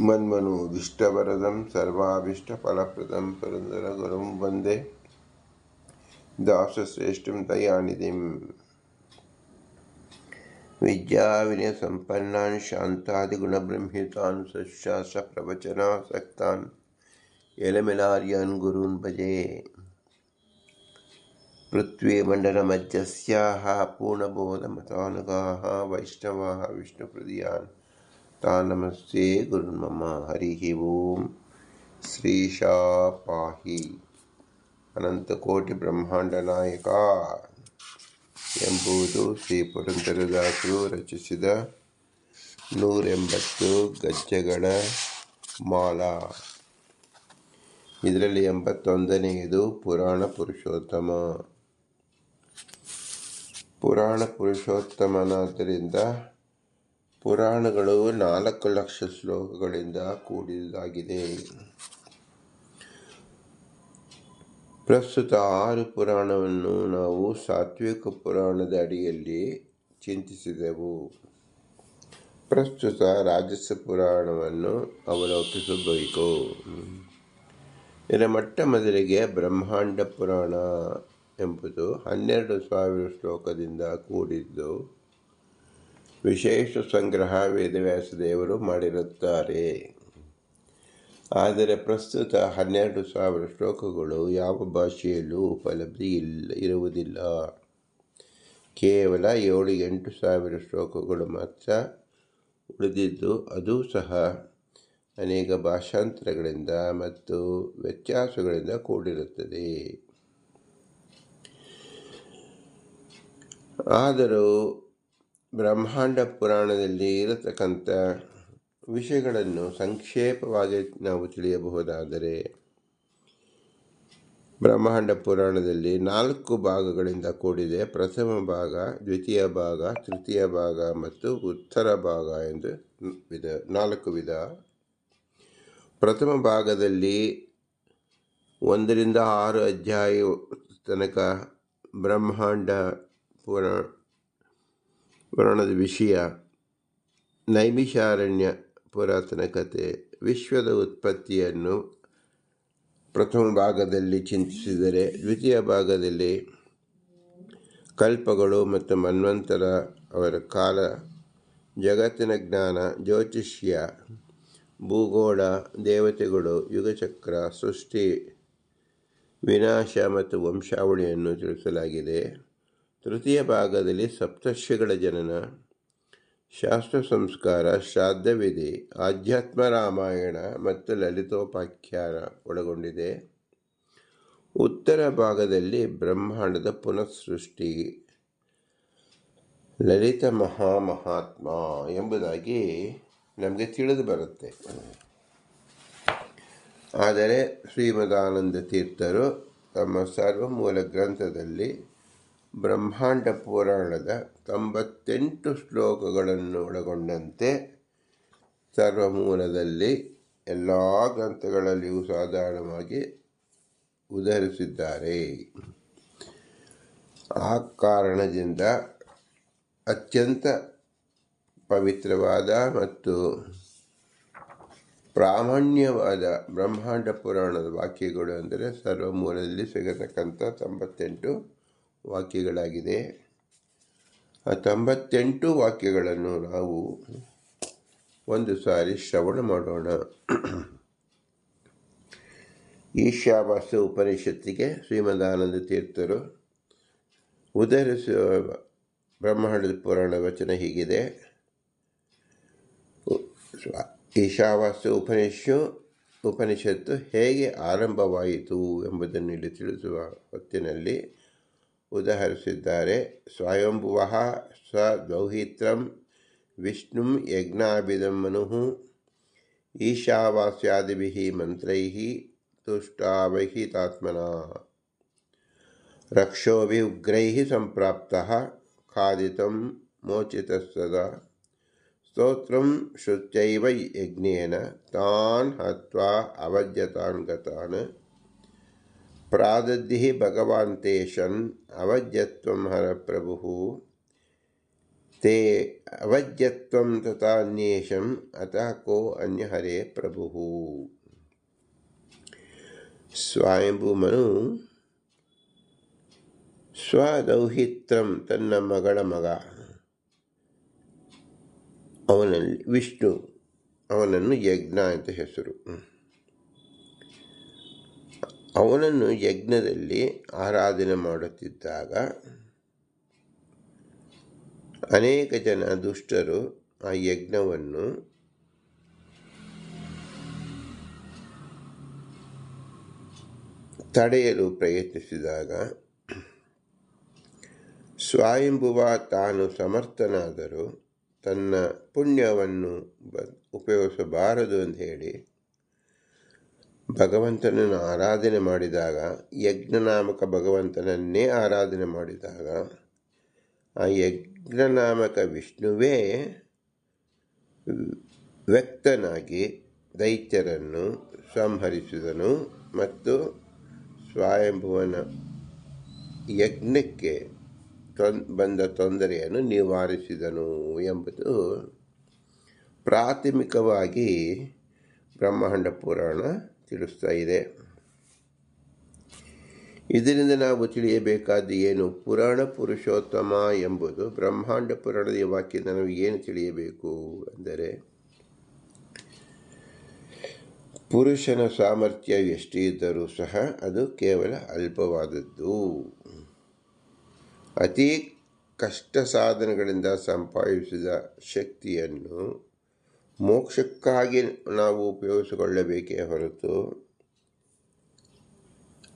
मन्मनुदिष्टवरदं सर्वाभीष्टफलप्रदं पुरन्दरगुरुं वंदे दासश्रेष्ठं दयानिधिं। विद्याविनयसम्पन्नान् शान्तादिगुणब्रह्मितान् सशास्त्रप्रवचनासक्तान् यलमिलार्यान् गुरून् भजे। पृथ्वीमण्डलमध्यस्याः पूर्णबोधमतानुगाः वैष्णवाः विष्णुप्रदियान् नमस्ते ಗುರುನ್ಮಮ ಹರಿ ಓಂ ಶ್ರೀಶಾ ಪಾಹಿ ಅನಂತಕೋಟಿ ಬ್ರಹ್ಮಾಂಡ ನಾಯಕ ಎಂಬುದು ಶ್ರೀ ಪುರಂದರದಾಸರು ರಚಿಸಿದ ನೂರೆಂಬತ್ತು ಗಜ್ಜೆಗಳ ಮಾಲಾ ಇದರಲ್ಲಿ ಎಂಬತ್ತೊಂದನೆಯದು ಪುರಾಣ ಪುರುಷೋತ್ತಮ ಪುರಾಣ ಪುರುಷೋತ್ತಮನಾದ್ದರಿಂದ ಪುರಾಣಗಳು ನಾಲ್ಕು ಲಕ್ಷ ಶ್ಲೋಕಗಳಿಂದ ಕೂಡಿದಾಗಿದೆ ಪ್ರಸ್ತುತ ಆರು ಪುರಾಣವನ್ನು ನಾವು ಸಾತ್ವಿಕ ಪುರಾಣದ ಅಡಿಯಲ್ಲಿ ಚಿಂತಿಸಿದೆವು. ಪ್ರಸ್ತುತ ರಾಜಸ ಪುರಾಣವನ್ನು ಅವಲೋಕಿಸಬೇಕು ಇದರ ಮೊಟ್ಟ ಮೊದಲಿಗೆ ಬ್ರಹ್ಮಾಂಡ ಪುರಾಣ ಎಂಬುದು ಹನ್ನೆರಡು ಸಾವಿರ ಶ್ಲೋಕದಿಂದ ಕೂಡಿದ್ದು. ವಿಶೇಷ ಸಂಗ್ರಹ ವೇದವ್ಯಾಸ ದೇವರು ಮಾಡಿರುತ್ತಾರೆ. ಆದರೆ ಪ್ರಸ್ತುತ ಹನ್ನೆರಡು ಸಾವಿರ ಶ್ಲೋಕಗಳು ಯಾವ ಭಾಷೆಯಲ್ಲೂ ಉಪಲಬ್ಧಿ ಇಲ್ಲ, ಇರುವುದಿಲ್ಲ. ಕೇವಲ ಏಳು ಎಂಟು ಸಾವಿರ ಶ್ಲೋಕಗಳು ಮಾತ್ರ ಉಳಿದಿದ್ದು, ಅದು ಸಹ ಅನೇಕ ಭಾಷಾಂತರಗಳಿಂದ ಮತ್ತು ವ್ಯತ್ಯಾಸಗಳಿಂದ ಕೂಡಿರುತ್ತದೆ. ಆದರೂ ಬ್ರಹ್ಮಾಂಡ ಪುರಾಣದಲ್ಲಿ ಇರತಕ್ಕಂಥ ವಿಷಯಗಳನ್ನು ಸಂಕ್ಷೇಪವಾಗಿ ನಾವು ತಿಳಿಯಬಹುದಾದರೆ, ಬ್ರಹ್ಮಾಂಡ ಪುರಾಣದಲ್ಲಿ ನಾಲ್ಕು ಭಾಗಗಳಿಂದ ಕೂಡಿದೆ. ಪ್ರಥಮ ಭಾಗ, ದ್ವಿತೀಯ ಭಾಗ, ತೃತೀಯ ಭಾಗ ಮತ್ತು ಉತ್ತರ ಭಾಗ ಎಂದು ವಿಧ, ನಾಲ್ಕು ವಿಧ. ಪ್ರಥಮ ಭಾಗದಲ್ಲಿ ಒಂದರಿಂದ ಆರು ಅಧ್ಯಾಯ ತನಕ ಬ್ರಹ್ಮಾಂಡ ಪುರಾಣ ಪುರಾಣದ ವಿಷಯ ನೈಮಿಷಾರಣ್ಯ ಪುರಾತನ ಕತೆ ವಿಶ್ವದ ಉತ್ಪತ್ತಿಯನ್ನು ಪ್ರಥಮ ಭಾಗದಲ್ಲಿ ಚಿಂತಿಸಿದರೆ ದ್ವಿತೀಯ ಭಾಗದಲ್ಲಿ ಕಲ್ಪಗಳು ಮತ್ತು ಮನ್ವಂತರ ಅವರ ಕಾಲ, ಜಗತ್ತಿನ ಜ್ಞಾನ, ಜ್ಯೋತಿಷ್ಯ, ಭೂಗೋಳ, ದೇವತೆಗಳು, ಯುಗಚಕ್ರ, ಸೃಷ್ಟಿ, ವಿನಾಶ ಮತ್ತು ವಂಶಾವಳಿಯನ್ನು ತಿಳಿಸಲಾಗಿದೆ. ತೃತೀಯ ಭಾಗದಲ್ಲಿ ಸಪ್ತರ್ಷಿಗಳ ಜನನ. ಶಾಸ್ತ್ರ ಸಂಸ್ಕಾರ, ಶ್ರಾದ್ದವಿಧಿ, ಆಧ್ಯಾತ್ಮ ರಾಮಾಯಣ ಮತ್ತು ಲಲಿತೋಪಾಖ್ಯಾನ ಒಳಗೊಂಡಿದೆ. ಉತ್ತರ ಭಾಗದಲ್ಲಿ ಬ್ರಹ್ಮಾಂಡದ ಪುನಃಸೃಷ್ಟಿ. ಲಲಿತ ಮಹಾಮಹಾತ್ಮ ಎಂಬುದಾಗಿ ನಮಗೆ ತಿಳಿದು ಬರುತ್ತೆ. ಆದರೆ ಶ್ರೀಮದಾನಂದ ತೀರ್ಥರು ತಮ್ಮ ಸರ್ವಮೂಲ ಗ್ರಂಥದಲ್ಲಿ ಬ್ರಹ್ಮಾಂಡ ಪುರಾಣದ ತೊಂಬತ್ತೆಂಟು ಶ್ಲೋಕಗಳನ್ನು ಒಳಗೊಂಡಂತೆ ಸರ್ವಮೂಲದಲ್ಲಿ ಎಲ್ಲ ಗ್ರಂಥಗಳಲ್ಲಿಯೂ ಸಾಧಾರಣವಾಗಿ ಉದಹರಿಸಿದ್ದಾರೆ ಆ ಕಾರಣದಿಂದ ಅತ್ಯಂತ ಪವಿತ್ರವಾದ ಮತ್ತು ಪ್ರಾಮಾಣ್ಯವಾದ ಬ್ರಹ್ಮಾಂಡ ಪುರಾಣದ ವಾಕ್ಯಗಳು ಅಂದರೆ ಸರ್ವಮೂಲದಲ್ಲಿ ಸಿಗತಕ್ಕಂಥ ತೊಂಬತ್ತೆಂಟು ವಾಕ್ಯಗಳಾಗಿದೆ. ಆ ತೊಂಬತ್ತೆಂಟು ವಾಕ್ಯಗಳನ್ನು ನಾವು ಒಂದು ಸಾರಿ ಶ್ರವಣ ಮಾಡೋಣ. ಈಶಾವಾಸ ಉಪನಿಷತ್ತಿಗೆ ಶ್ರೀಮದಾನಂದ ತೀರ್ಥರು ಉದಹರಿಸುವ ಬ್ರಹ್ಮಾಂಡದ ಪುರಾಣ ವಚನ ಹೀಗಿದೆ. ಈಶಾವಾಸ್ಯ ಉಪನಿಷು, ಉಪನಿಷತ್ತು ಹೇಗೆ ಆರಂಭವಾಯಿತು ಎಂಬುದನ್ನು ಇಲ್ಲಿ ತಿಳಿಸುವ ಹೊತ್ತಿನಲ್ಲಿ ಉದಾಹರಿಸಿದ್ದಾರೆ ಸ್ವಯಂಭುವ ಸ ದೌಹಿತ್ರಂ ವಿಷ್ಣು ಯಜ್ಞಾಭಿಧಂ ಮನು ಈಶಾವಾಸ್ಯಾದಿಭಿः ಮಂತ್ರೈः ತುಷ್ಟಾವಹಿತಾತ್ಮನಾ रक्षोभिः उग्रैः सम्प्राप्तः खादितं मोचितस्तदा स्तोत्रं श्रुत्यैव यज्ञेन तान् हत्वा अवज्यतान् गतान् प्रादद्धिः भगवान् तेषन् अवज्यत्वं हरप्रभुः ते अवज्यत्वं तथान्येषम् अतः को अन्यहरे प्रभुः ಸ್ವಯಂಭೂಮನು ಸ್ವದೌಹಿತ್ರಂ ತನ್ನ ಮಗಳ ಮಗ ಅವನಲ್ಲಿ ವಿಷ್ಣು ಅವನನ್ನು ಯಜ್ಞ ಅಂತ ಹೆಸರು ಅವನನ್ನು ಯಜ್ಞದಲ್ಲಿ ಆರಾಧನೆ ಮಾಡುತ್ತಿದ್ದಾಗ ಅನೇಕ ಜನ ದುಷ್ಟರು ಆ ಯಜ್ಞವನ್ನು ತಡೆಯಲು ಪ್ರಯತ್ನಿಸಿದಾಗ ಸ್ವಯಂಭುವ ತಾನು ಸಮರ್ಥನಾದರೂ ತನ್ನ ಪುಣ್ಯವನ್ನು ಬ ಉಪಯೋಗಿಸಬಾರದು ಅಂತ ಹೇಳಿ ಭಗವಂತನನ್ನು ಆರಾಧನೆ ಮಾಡಿದಾಗ, ಯಜ್ಞನಾಮಕ ಭಗವಂತನನ್ನೇ ಆರಾಧನೆ ಮಾಡಿದಾಗ, ಆ ಯಜ್ಞನಾಮಕ ವಿಷ್ಣುವೇ ವ್ಯಕ್ತನಾಗಿ ದೈತ್ಯರನ್ನು ಸಂಹರಿಸಿದನು ಮತ್ತು ಸ್ವಯಂಭುವನ ಯಜ್ಞಕ್ಕೆ ತೊನ್, ಬಂದ ತೊಂದರೆಯನ್ನು ನಿವಾರಿಸಿದನು ಎಂಬುದು ಪ್ರಾಥಮಿಕವಾಗಿ ಬ್ರಹ್ಮಾಂಡ ಪುರಾಣ ತಿಳಿಸ್ತಾ ಇದೆ ಇದರಿಂದ ನಾವು ತಿಳಿಯಬೇಕಾದ ಏನು? ಪುರಾಣ ಪುರುಷೋತ್ತಮ ಎಂಬುದು ಬ್ರಹ್ಮಾಂಡ ಪುರಾಣದ ವಾಕ್ಯದ ನಾವು ಏನು ತಿಳಿಯಬೇಕು ಅಂದರೆ, ಪುರುಷನ ಸಾಮರ್ಥ್ಯ ಎಷ್ಟಿದ್ದರೂ ಸಹ ಅದು ಕೇವಲ ಅಲ್ಪವಾದದ್ದು. ಅತಿ ಕಷ್ಟ ಸಾಧನಗಳಿಂದ ಸಂಪಾದಿಸಿದ ಶಕ್ತಿಯನ್ನು ಮೋಕ್ಷಕ್ಕಾಗಿ ನಾವು ಉಪಯೋಗಿಸಿಕೊಳ್ಳಬೇಕೇ ಹೊರತು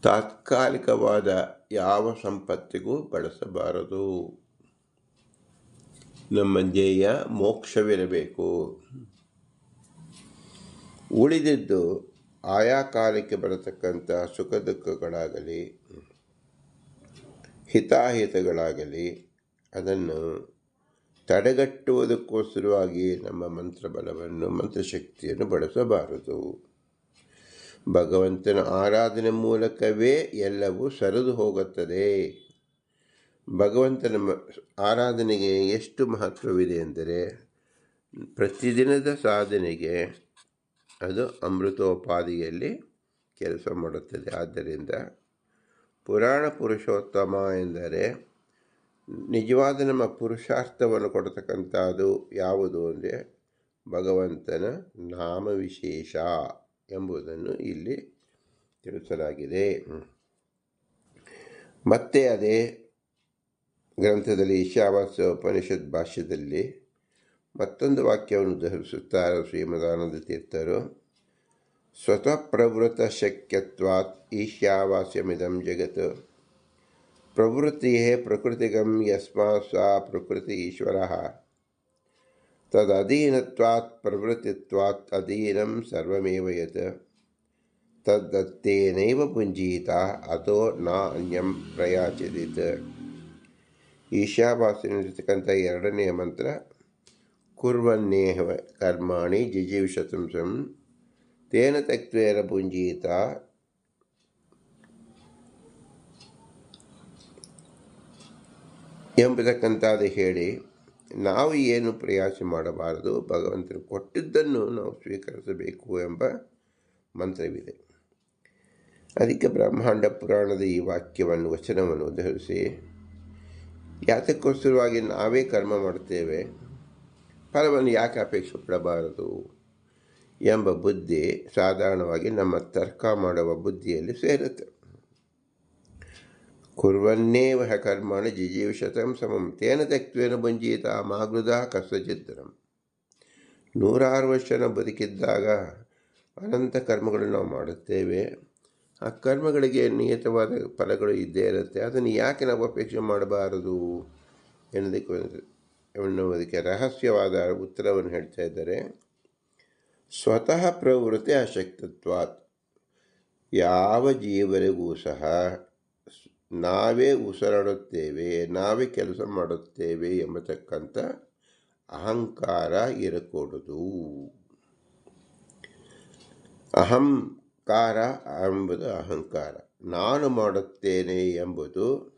ತಾತ್ಕಾಲಿಕವಾದ ಯಾವ ಸಂಪತ್ತಿಗೂ ಬಳಸಬಾರದು. ನಮ್ಮ ಧ್ಯೇಯ ಮೋಕ್ಷವಿರಬೇಕು. ಉಳಿದಿದ್ದು ಆಯಾ ಕಾಲಕ್ಕೆ ಬರತಕ್ಕಂಥ ಸುಖ ದುಃಖಗಳಾಗಲಿ, ಹಿತಾಹಿತಗಳಾಗಲಿ, ಅದನ್ನು ತಡೆಗಟ್ಟುವುದಕ್ಕೋಸ್ಕರವಾಗಿ ನಮ್ಮ ಮಂತ್ರ ಬಲವನ್ನು ಮಂತ್ರಶಕ್ತಿಯನ್ನು ಬಳಸಬಾರದು. ಭಗವಂತನ ಆರಾಧನೆ ಮೂಲಕವೇ ಎಲ್ಲವೂ ಸರಿದು ಹೋಗುತ್ತದೆ. ಭಗವಂತನ ಆರಾಧನೆಗೆ ಎಷ್ಟು ಮಹತ್ವವಿದೆ ಎಂದರೆ, ಪ್ರತಿದಿನದ ಸಾಧನೆಗೆ ಅದು ಅಮೃತೋಪಾದಿಯಲ್ಲಿ ಕೆಲಸ ಮಾಡುತ್ತದೆ. ಆದ್ದರಿಂದ ಪುರಾಣ ಪುರುಷೋತ್ತಮ ಎಂದರೆ ನಿಜವಾದ ನಮ್ಮ ಪುರುಷಾರ್ಥವನ್ನು ಕೊಡತಕ್ಕಂಥದ್ದು ಯಾವುದು ಅಂದರೆ ಭಗವಂತನ ನಾಮವಿಶೇಷ ಎಂಬುದನ್ನು ಇಲ್ಲಿ ತಿಳಿಸಲಾಗಿದೆ. ಮತ್ತೆ ಅದೇ ಗ್ರಂಥದಲ್ಲಿ ಈಶಾವಾಸ್ಯ ಉಪನಿಷತ್ ಭಾಷ್ಯದಲ್ಲಿ ಮತ್ತೊಂದು ವಾಕ್ಯವನ್ನು ಧರಿಸುತ್ತಾರೆ ಶ್ರೀಮದಾನಂದ ತೀರ್ಥರು. ಸ್ವತಃ ಪ್ರವೃತ ಶಕ್ಯತ್ವಾತ್ ಈಶಾವಾಸ್ಯಮಿದಂ ಜಗತ್ ಪ್ರವೃತ್ತಿಯೇ ಪ್ರಕೃತಿಗಂ ಯಸ್ಮಾತ್ ಸಾ ಪ್ರಕೃತಿ ಈಶ್ವರ ತದಧೀನತ್ವಾತ್ ಪ್ರವೃತ್ತಿತ್ವಾತ್ ಅಧೀನಂ ಸರ್ವಮೇವ ಯತ್ ತದ್ದತ್ತೇನೈವ ಪುಂಜೀತ ಅಥೋ ನ ಅನ್ಯಂ ಪ್ರಯಾಚಿದಿತ್ ಈಶಾವಾಸ್ಯನಲ್ಲಿರ್ತಕ್ಕಂಥ ಎರಡನೆಯ ಮಂತ್ರ ಕುರ್ವನ್ನೇಹ ಕರ್ಮಾಣಿ ಜಿಜೀವಿಷತಂಸಂ ತೇನ ತಕ್ವೇನ ಪುಂಜೀತ ಎಂಬತಕ್ಕಂಥದ್ದು ಹೇಳಿ, ನಾವು ಏನು ಪ್ರಯಾಸ ಮಾಡಬಾರದು, ಭಗವಂತನು ಕೊಟ್ಟಿದ್ದನ್ನು ನಾವು ಸ್ವೀಕರಿಸಬೇಕು ಎಂಬ ಮಂತ್ರವಿದೆ. ಅದಕ್ಕೆ ಬ್ರಹ್ಮಾಂಡ ಪುರಾಣದ ಈ ವಾಕ್ಯವನ್ನು, ವಚನವನ್ನು ಧರಿಸಿ, ಯಾತಕ್ಕೋಸ್ಕರವಾಗಿ ನಾವೇ ಕರ್ಮ ಮಾಡುತ್ತೇವೆ, ಫಲವನ್ನು ಯಾಕೆ ಅಪೇಕ್ಷೆ ಪಡಬಾರದು ಎಂಬ ಬುದ್ಧಿ ಸಾಧಾರಣವಾಗಿ ನಮ್ಮ ತರ್ಕ ಮಾಡುವ ಬುದ್ಧಿಯಲ್ಲಿ ಸೇರುತ್ತೆ. ಕುರ್ವನ್ನೇವ ಕರ್ಮಾಣಿ ಶತಂ ಸಮಂ ತೇನ ತೆಕ್ವೇನ ಬಂಜೀತ ಮಾಗೃದ ಕಸಚಿತ್ರಂ ನೂರಾರು ವರ್ಷ ಬದುಕಿದ್ದಾಗ ಅನಂತ ಕರ್ಮಗಳನ್ನು ನಾವು ಮಾಡುತ್ತೇವೆ. ಆ ಕರ್ಮಗಳಿಗೆ ನಿಯತವಾದ ಫಲಗಳು ಇದ್ದೇ ಇರುತ್ತೆ. ಅದನ್ನು ಯಾಕೆ ನಾವು ಅಪೇಕ್ಷೆ ಮಾಡಬಾರದು ಎನ್ನುವುದಕ್ಕೆ ಎನ್ನುವುದಕ್ಕೆ ರಹಸ್ಯವಾದ ಉತ್ತರವನ್ನು ಹೇಳ್ತಾ ಇದ್ದಾರೆ. ಸ್ವತಃ ಪ್ರವೃತ್ತಿ ಅಶಕ್ತತ್ವಾತ್. ಯಾವ ಜೀವರಿಗೂ ಸಹ ನಾವೇ ಉಸಿರಾಡುತ್ತೇವೆ, ನಾವೇ ಕೆಲಸ ಮಾಡುತ್ತೇವೆ ಎಂಬತಕ್ಕಂಥ ಅಹಂಕಾರ ಇರಕೂಡದು. ಅಹಂಕಾರ ಎಂಬುದು ಅಹಂಕಾರ. ನಾನು ಮಾಡುತ್ತೇನೆ ಎಂಬುದು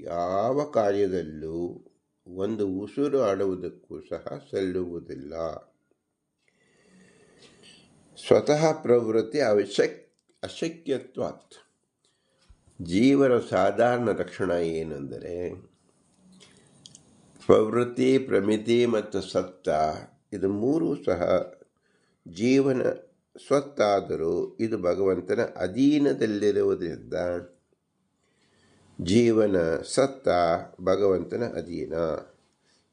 ಯಾವ ಕಾರ್ಯದಲ್ಲೂ ಒಂದು ಉಸಿರು ಆಡುವುದಕ್ಕೂ ಸಹ ಸಲ್ಲುವುದಿಲ್ಲ. ಸ್ವತಃ ಪ್ರವೃತ್ತಿ ಅವಶ್ಯಕ್, ಅಶಕ್ಯತ್ವಾತ್. ಜೀವನ ಸಾಧಾರಣ ಲಕ್ಷಣ ಏನೆಂದರೆ ಪ್ರವೃತ್ತಿ, ಪ್ರಮಿತಿ ಮತ್ತು ಸತ್ತ ಇದು ಮೂರೂ ಸಹ ಜೀವನ ಸ್ವತ್ತಾದರೂ ಇದು ಭಗವಂತನ ಅಧೀನದಲ್ಲಿರುವುದರಿಂದ ಜೀವನ ಸತ್ತ ಭಗವಂತನ ಅಧೀನ.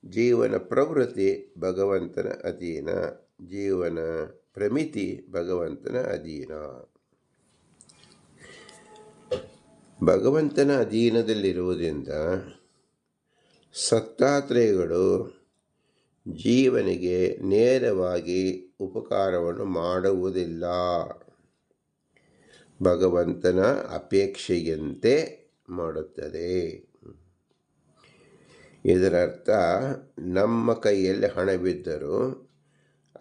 ಜೀವನ ಪ್ರವೃತ್ತಿ ಭಗವಂತನ ಅಧೀನ. ಜೀವನ ಪ್ರಮಿತಿ ಭಗವಂತನ ಅಧೀನ. ಭಗವಂತನ ಅಧೀನದಲ್ಲಿರುವುದರಿಂದ ಸತ್ತಾತ್ರೇಯಗಳು ಜೀವನಿಗೆ ನೇರವಾಗಿ ಉಪಕಾರವನ್ನು ಮಾಡುವುದಿಲ್ಲ. ಭಗವಂತನ ಅಪೇಕ್ಷೆಯಂತೆ ಮಾಡುತ್ತದೆ. ಇದರರ್ಥ, ನಮ್ಮ ಕೈಯಲ್ಲಿ ಹಣ ಬಿದ್ದರೂ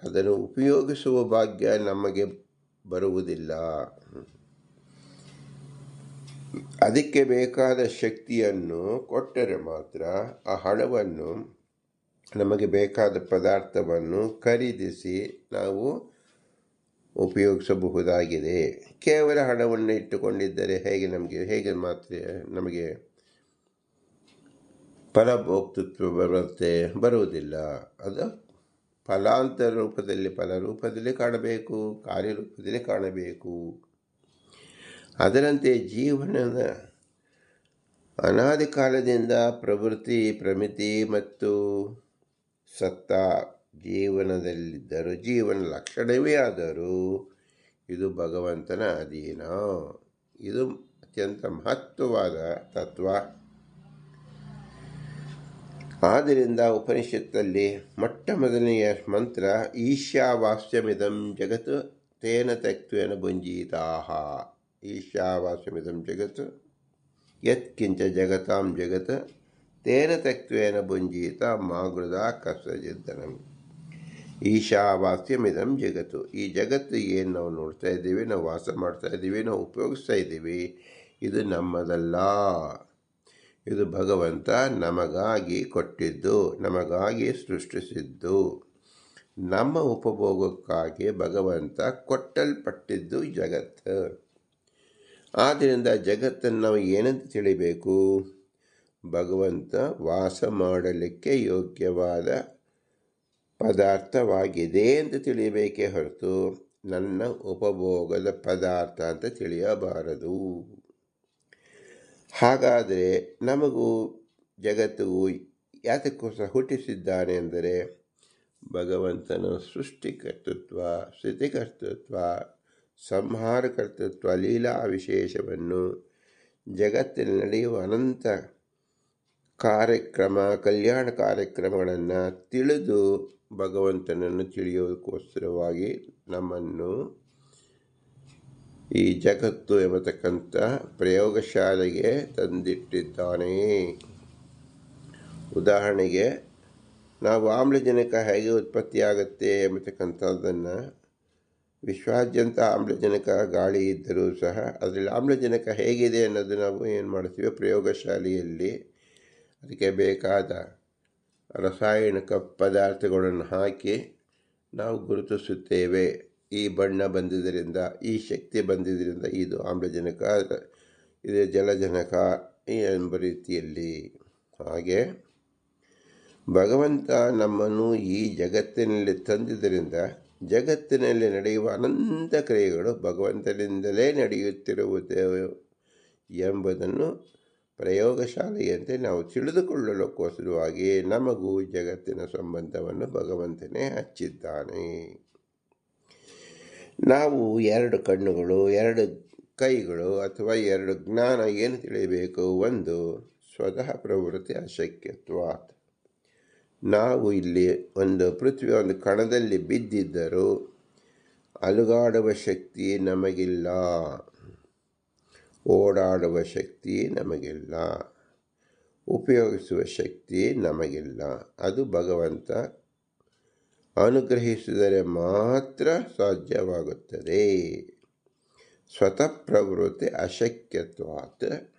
ಅದನ್ನು ಉಪಯೋಗಿಸುವ ಭಾಗ್ಯ ನಮಗೆ ಬರುವುದಿಲ್ಲ. ಅದಕ್ಕೆ ಬೇಕಾದ ಶಕ್ತಿಯನ್ನು ಕೊಟ್ಟರೆ ಮಾತ್ರ ಆ ಹಣವನ್ನು, ನಮಗೆ ಬೇಕಾದ ಪದಾರ್ಥವನ್ನು ಖರೀದಿಸಿ ನಾವು ಉಪಯೋಗಿಸಬಹುದಾಗಿದೆ. ಕೇವಲ ಹಣವನ್ನು ಇಟ್ಟುಕೊಂಡಿದ್ದರೆ ಹೇಗೆ ನಮಗೆ, ಹೇಗೆ ಮಾತ್ರ ನಮಗೆ ಫಲಭೋಕ್ತೃತ್ವ ಬರುತ್ತೆ? ಬರುವುದಿಲ್ಲ. ಅದು ಫಲಾಂತರ ರೂಪದಲ್ಲಿ ಫಲ ರೂಪದಲ್ಲಿ ಕಾಣಬೇಕು, ಕಾರ್ಯರೂಪದಲ್ಲಿ ಕಾಣಬೇಕು. ಅದರಂತೆ ಜೀವನದ ಅನಾದಿ ಕಾಲದಿಂದ ಪ್ರವೃತ್ತಿ, ಪ್ರಮಿತಿ ಮತ್ತು ಸತ್ತ ಜೀವನದಲ್ಲಿದ್ದರೂ, ಜೀವನ ಲಕ್ಷಣವೇ ಆದರೂ ಇದು ಭಗವಂತನ ಅಧೀನ. ಇದು ಅತ್ಯಂತ ಮಹತ್ವವಾದ ತತ್ವ. ಆದ್ದರಿಂದ ಉಪನಿಷತ್ತಲ್ಲಿ ಮೊಟ್ಟ ಮೊದಲನೆಯ ಮಂತ್ರ ಈಶಾವಾಸ್ಯಮಿದಂ ಜಗತ್ತು ತೇನ ತಕ್ವೇನ ಭುಂಜೀತಾಹ ಈಶಾವಾಸ್ಯಮಿದಂ ಜಗತ್ ಯತ್ಕಿಂಚ ಜಗತಾಂ ಜಗತ್, ತೇನ ತಕ್ವೇನ ಭುಂಜೀತ ಮಾಗೃದ ಕಸಜಿದ್ದನಂ ಈಶಾವಾಸ್ಯಮಿದಂ ಜಗತ್ತು. ಈ ಜಗತ್ತು ಏನು ನಾವು ನೋಡ್ತಾ ಇದ್ದೀವಿ, ನಾವು ವಾಸ ಮಾಡ್ತಾ ಇದ್ದೀವಿ, ನಾವು ಉಪಯೋಗಿಸ್ತಾ ಇದ್ದೀವಿ, ಇದು ನಮ್ಮದಲ್ಲ. ಇದು ಭಗವಂತ ನಮಗಾಗಿ ಕೊಟ್ಟಿದ್ದು, ನಮಗಾಗಿ ಸೃಷ್ಟಿಸಿದ್ದು. ನಮ್ಮ ಉಪಭೋಗಕ್ಕಾಗಿ ಭಗವಂತ ಕೊಟ್ಟಲ್ಪಟ್ಟಿದ್ದು ಜಗತ್ತು. ಆದ್ದರಿಂದ ಜಗತ್ತನ್ನು ನಾವು ಏನಂತ ತಿಳಿಬೇಕು? ಭಗವಂತ ವಾಸ ಮಾಡಲಿಕ್ಕೆ ಯೋಗ್ಯವಾದ ಪದಾರ್ಥವಾಗಿದೆ ಅಂತ ತಿಳಿಯಬೇಕೇ ಹೊರತು ನನ್ನ ಉಪಭೋಗದ ಪದಾರ್ಥ ಅಂತ ತಿಳಿಯಬಾರದು. ಹಾಗಾದರೆ ನಮಗೂ ಜಗತ್ತು ಯಾತಕ್ಕೋಸ್ಕರ ಹುಟ್ಟಿಸಿದ್ದಾನೆ ಅಂದರೆ ಭಗವಂತನ ಸೃಷ್ಟಿಕರ್ತೃತ್ವ, ಸ್ಥಿತಿಕರ್ತೃತ್ವ ಸಂಹಾರಕರ್ತೃತ್ವ ಲೀಲಾ ವಿಶೇಷವನ್ನು ಜಗತ್ತಿನಲ್ಲಿ ನಡೆಯುವ ಅನಂತ ಕಾರ್ಯಕ್ರಮ, ಕಲ್ಯಾಣ ಕಾರ್ಯಕ್ರಮಗಳನ್ನು ತಿಳಿದು ಭಗವಂತನನ್ನು ತಿಳಿಯೋದಕ್ಕೋಸ್ಕರವಾಗಿ ನಮ್ಮನ್ನು ಈ ಜಗತ್ತು ಎಂಬತಕ್ಕಂಥ ಪ್ರಯೋಗಶಾಲೆಗೆ ತಂದಿಟ್ಟಿದ್ದಾನೆ. ಉದಾಹರಣೆಗೆ, ನಾವು ಆಮ್ಲಜನಕ ಹೇಗೆ ಉತ್ಪತ್ತಿಯಾಗುತ್ತೆ ಎಂಬತಕ್ಕಂಥದ್ದನ್ನು ವಿಶ್ವಾದ್ಯಂತ ಆಮ್ಲಜನಕ ಗಾಳಿ ಇದ್ದರೂ ಸಹ ಅದರಲ್ಲಿ ಆಮ್ಲಜನಕ ಹೇಗಿದೆ ಅನ್ನೋದು ನಾವು ಏನು ಮಾಡ್ತೀವಿ ಪ್ರಯೋಗಶಾಲೆಯಲ್ಲಿ, ಅದಕ್ಕೆ ಬೇಕಾದ ರಾಸಾಯನಿಕ ಪದಾರ್ಥಗಳನ್ನು ಹಾಕಿ ನಾವು ಗುರುತಿಸುತ್ತೇವೆ. ಈ ಬಣ್ಣ ಬಂದಿದ್ದರಿಂದ, ಈ ಶಕ್ತಿ ಬಂದಿದ್ದರಿಂದ ಇದು ಆಮ್ಲಜನಕ, ಇದು ಜಲಜನಕ ಎಂಬ ರೀತಿಯಲ್ಲಿ. ಹಾಗೆ ಭಗವಂತ ನಮ್ಮನ್ನು ಈ ಜಗತ್ತಿನಲ್ಲಿ ತಂದಿದ್ದರಿಂದ ಜಗತ್ತಿನಲ್ಲಿ ನಡೆಯುವ ಅನಂತ ಕ್ರಿಯೆಗಳು ಭಗವಂತನಿಂದಲೇ ನಡೆಯುತ್ತಿರುವುದು ಎಂಬುದನ್ನು ಪ್ರಯೋಗಶಾಲೆಯಂತೆ ನಾವು ತಿಳಿದುಕೊಳ್ಳಲಕ್ಕೋಸ್ಕರವಾಗಿ ನಮಗೂ ಜಗತ್ತಿನ ಸಂಬಂಧವನ್ನು ಭಗವಂತನೇ ಹಚ್ಚಿದ್ದಾನೆ. ನಾವು ಎರಡು ಕಣ್ಣುಗಳು, ಎರಡು ಕೈಗಳು ಅಥವಾ ಎರಡು ಜ್ಞಾನ ಏನು ತಿಳಿಯಬೇಕು? ಒಂದು ಸ್ವತಃ ಪ್ರವೃತ್ತಿ ಅಶಕ್ಯತ್ವ. ನಾವು ಇಲ್ಲಿ ಒಂದು ಪೃಥ್ವಿ ಒಂದು ಕಣದಲ್ಲಿ ಬಿದ್ದಿದ್ದರೂ ಅಲುಗಾಡುವ ಶಕ್ತಿ ನಮಗಿಲ್ಲ. ಓಡಾಡುವ ಶಕ್ತಿ ನಮಗಿಲ್ಲ. ಉಪಯೋಗಿಸುವ ಶಕ್ತಿ ನಮಗಿಲ್ಲ. ಅದು ಭಗವಂತ ಅನುಗ್ರಹಿಸಿದರೆ ಮಾತ್ರ ಸಾಧ್ಯವಾಗುತ್ತದೆ. ಸ್ವತಃ ಪ್ರವೃತ್ತಿ ಅಶಕ್ಯತ್ವಾತ್.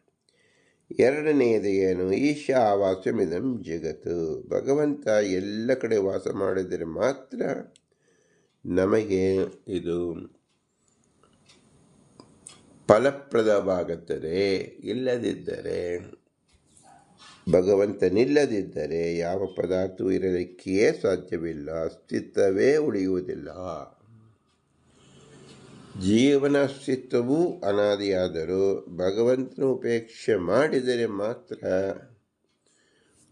ಎರಡನೆಯದು ಏನು? ಈಶಾವಾಸ್ಯಮಿದಂ ಜಗತ್ತು. ಭಗವಂತ ಎಲ್ಲ ಕಡೆ ವಾಸ ಮಾಡಿದರೆ ಮಾತ್ರ ನಮಗೆ ಇದು ಫಲಪ್ರದವಾಗುತ್ತದೆ. ಇಲ್ಲದಿದ್ದರೆ ಭಗವಂತನಿಲ್ಲದಿದ್ದರೆ ಯಾವ ಪದಾರ್ಥವೂ ಇರಲಿಕ್ಕೆಯೇ ಸಾಧ್ಯವಿಲ್ಲ. ಅಸ್ತಿತ್ವವೇ ಉಳಿಯುವುದಿಲ್ಲ. ಜೀವನ ಅಸ್ತಿತ್ವವೂ ಅನಾದಿಯಾದರೂ ಭಗವಂತನ ಉಪೇಕ್ಷೆ ಮಾಡಿದರೆ ಮಾತ್ರ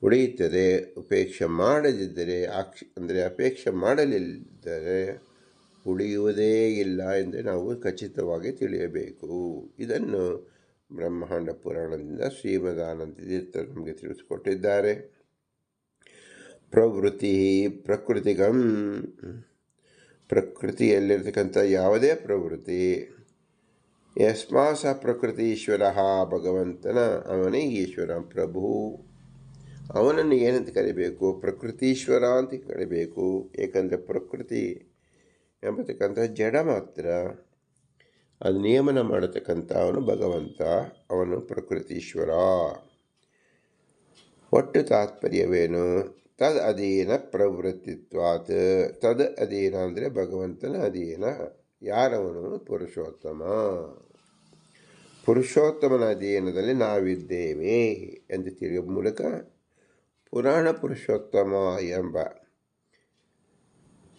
ಉಳಿಯುತ್ತದೆ. ಉಪೇಕ್ಷೆ ಮಾಡದಿದ್ದರೆ ಆಕ್ಷ, ಅಂದರೆ ಅಪೇಕ್ಷೆ ಮಾಡಲಿದ್ದರೆ ಉಳಿಯುವುದೇ ಇಲ್ಲ ಎಂದು ನಾವು ಖಚಿತವಾಗಿ ತಿಳಿಯಬೇಕು. ಇದನ್ನು ಬ್ರಹ್ಮಾಂಡ ಪುರಾಣದಿಂದ ಶ್ರೀಮದಾನಂದ ತೀರ್ಥರು ನಮಗೆ ತಿಳಿಸಿಕೊಟ್ಟಿದ್ದಾರೆ. ಪ್ರವೃತ್ತಿ ಪ್ರಕೃತಿಗಂ ಪ್ರಕೃತಿಯಲ್ಲಿರ್ತಕ್ಕಂಥ ಯಾವುದೇ ಪ್ರವೃತ್ತಿ, ಯಸ್ಮಾಸ ಪ್ರಕೃತಿ ಈಶ್ವರ ಭಗವಂತನ ಅವನೇ ಈಶ್ವರ ಪ್ರಭು. ಅವನನ್ನು ಏನಂತ ಕರಿಬೇಕು? ಪ್ರಕೃತೀಶ್ವರ ಅಂತ ಕರಿಬೇಕು. ಏಕೆಂದರೆ ಪ್ರಕೃತಿ ಎಂಬತಕ್ಕಂಥ ಜಡ ಮಾತ್ರ. ಅದು ನಿಯಮನ ಮಾಡತಕ್ಕಂಥ ಅವನು ಭಗವಂತ, ಅವನು ಪ್ರಕೃತೀಶ್ವರ. ಒಟ್ಟು ತಾತ್ಪರ್ಯವೇನು? ತದ್ ಅಧೀನ ಪ್ರವೃತ್ತಿತ್ವಾತ್ ತದ್ ಅಧೀನ ಅಂದರೆ ಭಗವಂತನ ಅಧೀನ। ಯಾರವನು? ಪುರುಷೋತ್ತಮ। ಪುರುಷೋತ್ತಮನ ಅಧೀನದಲ್ಲಿ ನಾವಿದ್ದೇವೆ ಎಂದು ತಿಳಿಯುವ ಮೂಲಕ ಪುರಾಣ ಪುರುಷೋತ್ತಮ ಎಂಬ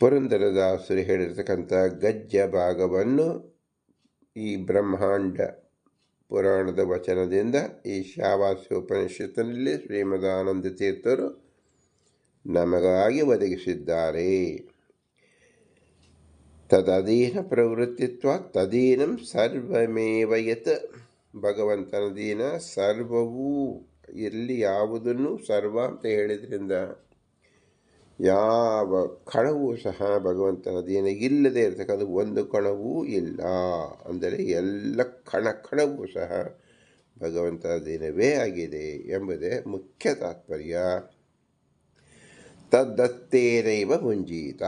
ಪುರಂದರದಾಸರು ಹೇಳಿರತಕ್ಕಂಥ ಗಜ್ಜ ಭಾಗವನ್ನು ಈ ಬ್ರಹ್ಮಾಂಡ ಪುರಾಣದ ವಚನದಿಂದ ಈ ಶಾವಾಸ್ಯ ಉಪನಿಷತ್ತಿನಲ್ಲಿ ಶ್ರೀಮದಾನಂದ ತೀರ್ಥರು ನಮಗಾಗಿ ಒದಗಿಸಿದ್ದಾರೆ. ತದಧೀನ ಪ್ರವೃತ್ತಿತ್ವ ತದೀನಂ ಯತ್. ಭಗವಂತನದೀನ ಸರ್ವವೂ ಇಲ್ಲಿ ಯಾವುದನ್ನು ಸರ್ವ ಅಂತ ಹೇಳಿದ್ರಿಂದ ಯಾವ ಕಣವೂ ಸಹ ಭಗವಂತನ ದೀನ ಇಲ್ಲದೆ ಇರತಕ್ಕಂಥ ಒಂದು ಕಣವೂ ಇಲ್ಲ. ಅಂದರೆ ಎಲ್ಲ ಕಣ ಕಣವೂ ಸಹ ಭಗವಂತನ ಅಧೀನವೇ ಆಗಿದೆ ಎಂಬುದೇ ಮುಖ್ಯ ತಾತ್ಪರ್ಯ. ತದ್ದತ್ತೇನೈವ ಮುಂಜೀತ.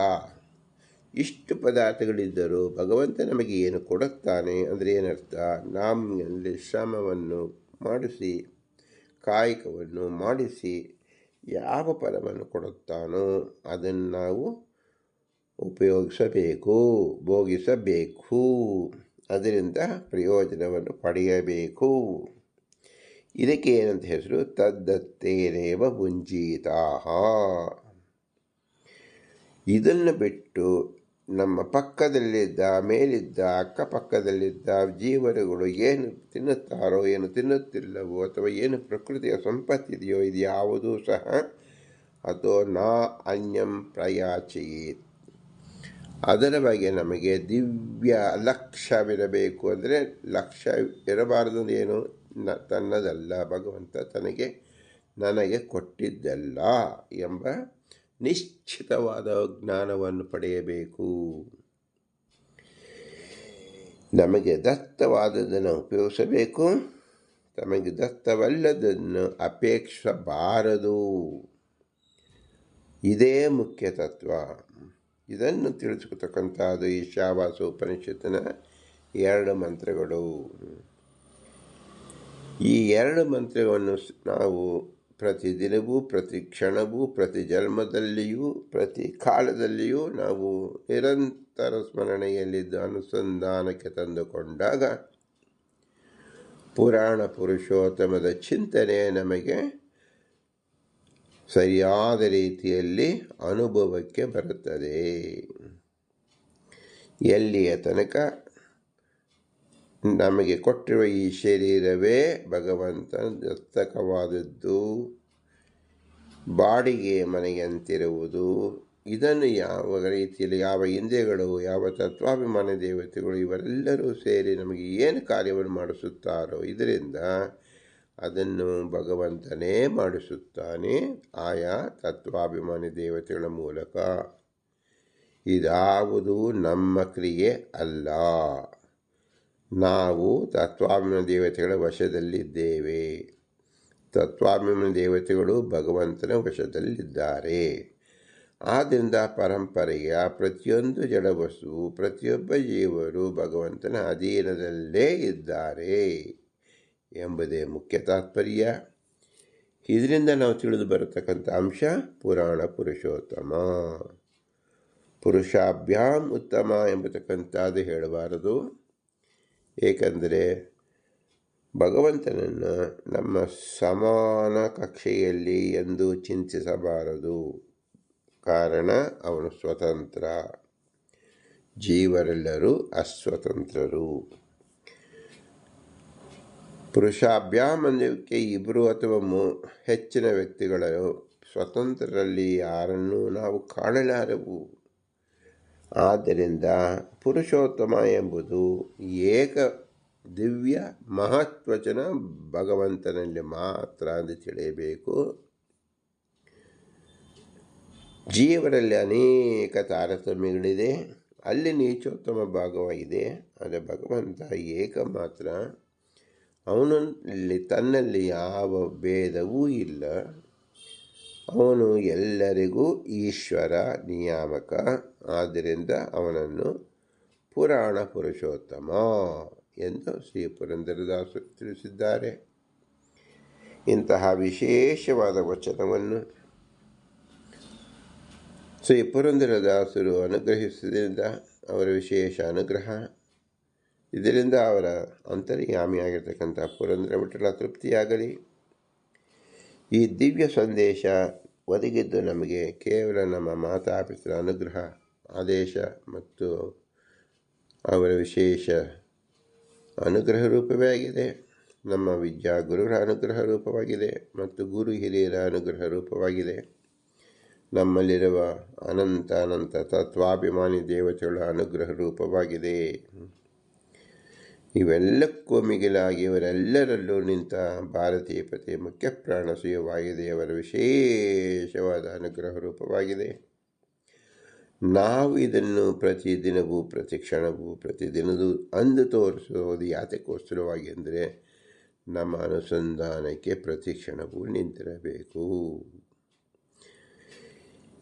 ಇಷ್ಟು ಪದಾರ್ಥಗಳಿದ್ದರೂ ಭಗವಂತ ನಮಗೆ ಏನು ಕೊಡುತ್ತಾನೆ ಅಂದರೆ ಏನರ್ಥ? ನಮ್ಮಲ್ಲಿ ಶ್ರಮವನ್ನು ಮಾಡಿಸಿ, ಕಾಯಕವನ್ನು ಮಾಡಿಸಿ ಯಾವ ಫಲವನ್ನು ಕೊಡುತ್ತಾನೋ ಅದನ್ನು ನಾವು ಉಪಯೋಗಿಸಬೇಕು, ಭೋಗಿಸಬೇಕು. ಅದರಿಂದ ಪ್ರಯೋಜನವನ್ನು ಪಡೆಯಬೇಕು. ಇದಕ್ಕೆ ಏನಂತ ಹೆಸರು? ತದ್ದತ್ತೇನೇವ ಮುಂಜೀತಾಹ. ಇದನ್ನು ಬಿಟ್ಟು ನಮ್ಮ ಪಕ್ಕದಲ್ಲಿದ್ದ, ಮೇಲಿದ್ದ, ಅಕ್ಕಪಕ್ಕದಲ್ಲಿದ್ದ ಜೀವನಗಳು ಏನು ತಿನ್ನುತ್ತಾರೋ, ಏನು ತಿನ್ನುತ್ತಿಲ್ಲವೋ, ಅಥವಾ ಏನು ಪ್ರಕೃತಿಯ ಸಂಪತ್ತಿದೆಯೋ, ಇದು ಯಾವುದೂ ಸಹ ಅಥವಾ ನಾ ಅನ್ಯಂ ಪ್ರಯಾಚಿ ಅದರ ಬಗ್ಗೆ ನಮಗೆ ದಿವ್ಯ ಲಕ್ಷ್ಯವಿರಬೇಕು ಅಂದರೆ ಲಕ್ಷ್ಯ ಇರಬಾರದು ಏನು? ನ ತನ್ನದಲ್ಲ. ಭಗವಂತ ತನಗೆ ನನಗೆ ಕೊಟ್ಟಿದ್ದಲ್ಲ ಎಂಬ ನಿಶ್ಚಿತವಾದ ಜ್ಞಾನವನ್ನು ಪಡೆಯಬೇಕು. ನಮಗೆ ದತ್ತವಾದದನ್ನು ಉಪಯೋಗಿಸಬೇಕು. ತಮಗೆ ದತ್ತವಲ್ಲದನ್ನು ಅಪೇಕ್ಷಿಸಬಾರದು. ಇದೇ ಮುಖ್ಯ ತತ್ವ. ಇದನ್ನು ತಿಳಿಸಿಕೊತಕ್ಕಂಥದ್ದು ಈ ಶಾವಾಸ ಉಪನಿಷತ್ತಿನ ಎರಡು ಮಂತ್ರಗಳು. ಈ ಎರಡು ಮಂತ್ರವನ್ನು ನಾವು ಪ್ರತಿದಿನವೂ ಪ್ರತಿ ಕ್ಷಣವೂ, ಪ್ರತಿ ಜನ್ಮದಲ್ಲಿಯೂ, ಪ್ರತಿ ಕಾಲದಲ್ಲಿಯೂ ನಾವು ನಿರಂತರ ಸ್ಮರಣೆಯಲ್ಲಿದ್ದು ಅನುಸಂಧಾನಕ್ಕೆ ತಂದುಕೊಂಡಾಗ ಪುರಾಣ ಪುರುಷೋತ್ತಮದ ಚಿಂತನೆ ನಮಗೆ ಸರಿಯಾದ ರೀತಿಯಲ್ಲಿ ಅನುಭವಕ್ಕೆ ಬರುತ್ತದೆ. ಎಲ್ಲಿಯ ತನಕ? ನಮಗೆ ಕೊಟ್ಟಿರುವ ಈ ಶರೀರವೇ ಭಗವಂತ ದತ್ತಕವಾದದ್ದು. ಬಾಡಿಗೆ ಮನೆಯಂತಿರುವುದು. ಇದನ್ನು ಯಾವ ರೀತಿಯಲ್ಲಿ, ಯಾವ ಇಂದ್ರಿಯಗಳು, ಯಾವ ತತ್ವಾಭಿಮಾನ ದೇವತೆಗಳು ಇವರೆಲ್ಲರೂ ಸೇರಿ ನಮಗೆ ಏನು ಕಾರ್ಯವನ್ನು ಮಾಡಿಸುತ್ತಾರೋ ಇದರಿಂದ ಅದನ್ನು ಭಗವಂತನೇ ಮಾಡಿಸುತ್ತಾನೆ. ಆಯಾ ತತ್ವಾಭಿಮಾನಿ ದೇವತೆಗಳ ಮೂಲಕ. ಇದಾವುದು ನಮ್ಮ ಕ್ರಿಯೆ ಅಲ್ಲ. ನಾವು ತತ್ವಾಭಿಮ ದೇವತೆಗಳ ವಶದಲ್ಲಿದ್ದೇವೆ. ತತ್ವಾಭಿಮ ದೇವತೆಗಳು ಭಗವಂತನ ವಶದಲ್ಲಿದ್ದಾರೆ. ಆದ್ದರಿಂದ ಪರಂಪರೆಯ ಪ್ರತಿಯೊಂದು ಜಡವಸ್ತು, ಪ್ರತಿಯೊಬ್ಬ ಜೀವರು ಭಗವಂತನ ಅಧೀನದಲ್ಲೇ ಇದ್ದಾರೆ ಎಂಬುದೇ ಮುಖ್ಯ ತಾತ್ಪರ್ಯ. ಇದರಿಂದ ನಾವು ತಿಳಿದು ಬರತಕ್ಕಂಥ ಅಂಶ ಪುರಾಣ ಪುರುಷೋತ್ತಮ. ಪುರುಷಾಭ್ಯಾಮ್ ಉತ್ತಮ ಎಂಬತಕ್ಕಂಥದ್ದು ಹೇಳಬಾರದು. ಏಕೆಂದರೆ ಭಗವಂತನನ್ನು ನಮ್ಮ ಸಮಾನ ಕಕ್ಷೆಯಲ್ಲಿ ಎಂದು ಚಿಂತಿಸಬಾರದು. ಕಾರಣ, ಅವನು ಸ್ವತಂತ್ರ. ಜೀವರೆಲ್ಲರೂ ಅಸ್ವತಂತ್ರರು. ಪುರುಷಾಭ್ಯಾಮ್ ಅನ್ನೋಕ್ಕೆ ಇಬ್ಬರು ಅಥವಾ ಮೂ, ಹೆಚ್ಚಿನ ವ್ಯಕ್ತಿಗಳು ಸ್ವತಂತ್ರರಲ್ಲಿ ಯಾರನ್ನು ನಾವು ಕಾಣಲಾರೆವು. ಆದ್ದರಿಂದ ಪುರುಷೋತ್ತಮ ಎಂಬುದು ಏಕ ದಿವ್ಯ ಮಹತ್ವಚನ ಭಗವಂತನಲ್ಲಿ ಮಾತ್ರ ಎಂದು ತಿಳಿಯಬೇಕು. ಜೀವರಲ್ಲಿ ಅನೇಕ ತಾರತಮ್ಯಗಳಿದೆ. ಅಲ್ಲಿ ನೀಚೋತ್ತಮ ಭಾಗವಾಗಿದೆ. ಆದರೆ ಭಗವಂತ ಏಕ ಮಾತ್ರ ಅವನಲ್ಲಿ ತನ್ನಲ್ಲಿ ಯಾವ ಭೇದವೂ ಇಲ್ಲ. ಅವನು ಎಲ್ಲರಿಗೂ ಈಶ್ವರ ನಿಯಾಮಕ ಆದ್ದರಿಂದ ಅವನನ್ನು ಪುರಾಣ ಪುರುಷೋತ್ತಮ ಎಂದು ಶ್ರೀ ಪುರಂದರದಾಸರು ತಿಳಿಸಿದ್ದಾರೆ. ಇಂತಹ ವಿಶೇಷವಾದ ವಚನವನ್ನು ಶ್ರೀ ಪುರಂದರದಾಸರು ಅನುಗ್ರಹಿಸಿದ್ದರಿಂದ ಅವರ ವಿಶೇಷ ಅನುಗ್ರಹ, ಇದರಿಂದ ಅವರ ಅಂತರ್ಯಾಮಿಯಾಗಿರ್ತಕ್ಕಂಥ ಪುರಂದರ ವಿಠಲ ತೃಪ್ತಿಯಾಗಲಿ. ಈ ದಿವ್ಯ ಸಂದೇಶ ಒದಗಿದ್ದು ನಮಗೆ ಕೇವಲ ನಮ್ಮ ಮಾತಾಪಿತರ ಅನುಗ್ರಹ, ಆದೇಶ ಮತ್ತು ಅವರ ವಿಶೇಷ ಅನುಗ್ರಹ ರೂಪವೇ ಆಗಿದೆ. ನಮ್ಮ ವಿದ್ಯಾ ಗುರುಗಳ ಅನುಗ್ರಹ ರೂಪವಾಗಿದೆ ಮತ್ತು ಗುರು ಹಿರಿಯರ ಅನುಗ್ರಹ ರೂಪವಾಗಿದೆ. ನಮ್ಮಲ್ಲಿರುವ ಅನಂತ ಅನಂತ ತತ್ವಾಭಿಮಾನಿ ದೇವತೆಗಳ ಅನುಗ್ರಹ ರೂಪವಾಗಿದೆ. ಇವೆಲ್ಲಕ್ಕೂ ಮಿಗಿಲಾಗಿ ಇವರೆಲ್ಲರಲ್ಲೂ ನಿಂತ ಭಾರತೀಯ ಪತಿ ಮುಖ್ಯ ಪ್ರಾಣ ಅವರ ವಿಶೇಷವಾದ ಅನುಗ್ರಹ ರೂಪವಾಗಿದೆ. ನಾವು ಇದನ್ನು ಪ್ರತಿದಿನವೂ ಪ್ರತಿ ಕ್ಷಣವೂ ಪ್ರತಿದಿನವೂ ಅಂದು ತೋರಿಸುವುದು ಯಾತಕ್ಕೋಸ್ಕರವಾಗಿ ಅಂದರೆ ನಮ್ಮ ಅನುಸಂಧಾನಕ್ಕೆ ಪ್ರತಿ ಕ್ಷಣವೂ ನಿಂತಿರಬೇಕು.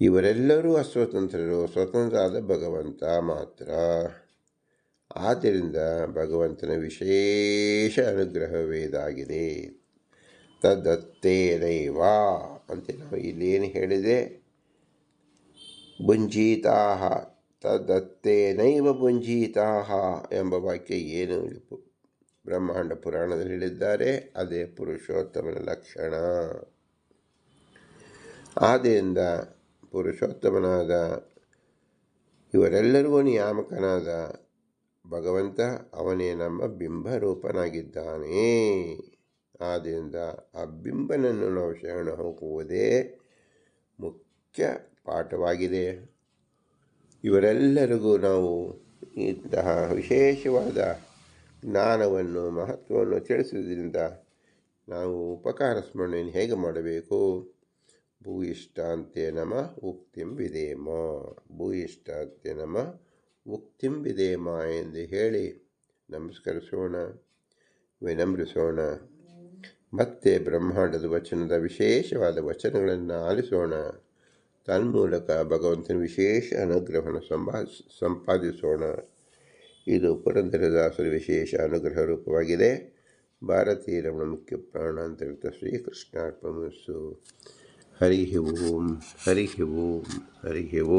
ಇವರೆಲ್ಲರೂ ಅಸ್ವತಂತ್ರರು. ಸ್ವತಂತ್ರ ಆದ ಭಗವಂತ ಮಾತ್ರ. ಆದ್ದರಿಂದ ಭಗವಂತನ ವಿಶೇಷ ಅನುಗ್ರಹವೇದಾಗಿದೆ. ತದತ್ತೇನೈವ ಅಂತ ನಾವು ಇಲ್ಲೇನು ಹೇಳಿದೆ. ಭುಂಜೀತಾಹ ತದತ್ತೇನೈವ ಭುಂಜೀತಾಹ ಎಂಬ ವಾಕ್ಯ ಏನು ಬ್ರಹ್ಮಾಂಡ ಪುರಾಣದಲ್ಲಿ ಹೇಳಿದ್ದಾರೆ. ಅದೇ ಪುರುಷೋತ್ತಮನ ಲಕ್ಷಣ. ಆದ್ದರಿಂದ ಪುರುಷೋತ್ತಮನಾದ ಇವರೆಲ್ಲರಿಗೂ ನಿಯಾಮಕನಾದ ಭಗವಂತ ಅವನೇ ನಮ್ಮ ಬಿಂಬರೂಪನಾಗಿದ್ದಾನೆ. ಆದ್ದರಿಂದ ಆ ಬಿಂಬನನ್ನು ನಾವು ಶರಣ ಹೋಗುವುದೇ ಮುಖ್ಯ ಪಾಠವಾಗಿದೆ. ಇವರೆಲ್ಲರಿಗೂ ನಾವು ಇಂತಹ ವಿಶೇಷವಾದ ಜ್ಞಾನವನ್ನು, ಮಹತ್ವವನ್ನು ತಿಳಿಸುವುದರಿಂದ ನಾವು ಉಪಕಾರ ಸ್ಮರಣೆಯನ್ನು ಹೇಗೆ ಮಾಡಬೇಕು? ಭೂಯಿಷ್ಟಾಂತೆ ನಮ ಉಕ್ತಿಂ ವಿಧೇಮ. ಭೂಯಿಷ್ಟಾಂತೆ ನಮ ಉಕ್ತಿಂ ಮಾ ಎಂದು ಹೇಳಿ ನಮಸ್ಕರಿಸೋಣ, ವಿನಮ್ರಿಸೋಣ. ಮತ್ತೆ ಬ್ರಹ್ಮಾಂಡದ ವಚನದ ವಿಶೇಷವಾದ ವಚನಗಳನ್ನು ಆಲಿಸೋಣ. ತನ್ಮೂಲಕ ಭಗವಂತನ ವಿಶೇಷ ಅನುಗ್ರಹವನ್ನು ಸಂಭಾ, ಸಂಪಾದಿಸೋಣ. ಇದು ಪುರಂದರದಾಸರ ವಿಶೇಷ ಅನುಗ್ರಹ ರೂಪವಾಗಿದೆ. ಭಾರತೀಯ ರಮಣ ಮುಖ್ಯ ಪ್ರಾಣಾಂತರಿತ ಶ್ರೀಕೃಷ್ಣಾರ್ಪಣಸ್ಸು ಹರಿ ಓಂ ಹರಿ ಓಂ ಹರಿ ಓಂ.